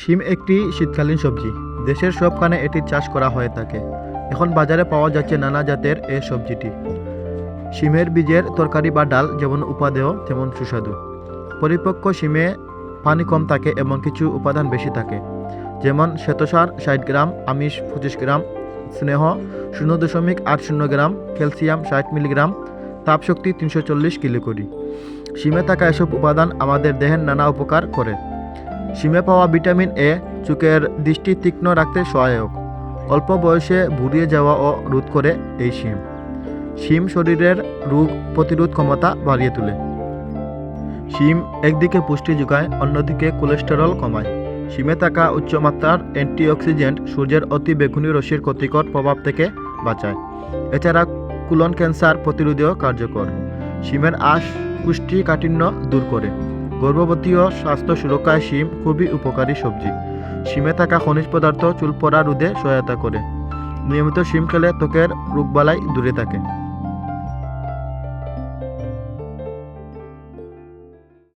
শিম একটি শীতকালীন সবজি। দেশের সবখানে এটির চাষ করা হয়ে থাকে। এখন বাজারে পাওয়া যাচ্ছে নানা জাতের এ সবজিটি। শিমের বীজের তরকারি বা ডাল যেমন উপাদেয়, তেমন সুস্বাদু। পরিপক্ক শিমে পানি কম থাকে এবং কিছু উপাদান বেশি থাকে। যেমন শ্বেতসার ষাট গ্রাম, আমিষ পঁচিশ গ্রাম, স্নেহ শূন্য দশমিক আট শূন্য গ্রাম, ক্যালসিয়াম ষাট মিলিগ্রাম, তাপশক্তি তিনশো চল্লিশ কিলোকরি শিমে থাকা এসব উপাদান আমাদের দেহের নানা উপকার করে। শিমে পাওয়া ভিটামিন এ চোখের দৃষ্টি তীক্ষ্ণ রাখতে সহায়ক। অল্প বয়সে ভুরিয়ে যাওয়া ও রোধ করে এই শিম শিম শরীরের রোগ প্রতিরোধ ক্ষমতা বাড়িয়ে তোলে। শিম একদিকে পুষ্টি যোগায়, অন্যদিকে কোলেস্টেরল কমায়। শিমে থাকা উচ্চমাত্রার অ্যান্টিঅক্সিডেন্ট সূর্যের অতি বেগুনি রশ্মির ক্ষতিকর প্রভাব থেকে বাঁচায়। এছাড়া কুলন ক্যান্সার প্রতিরোধেও কার্যকর। শিমের আশ আঁশ কুষ্টিকাঠিন্য দূর করে। গর্ভবতী ও স্বাস্থ্য সুরক্ষায় শিম খুবই উপকারী সবজি। শিমে থাকা খনিজ পদার্থ চুল পড়া রোধে সহায়তা করে। নিয়মিত শিম খেলে ত্বকের রোগবালাই দূরে থাকে।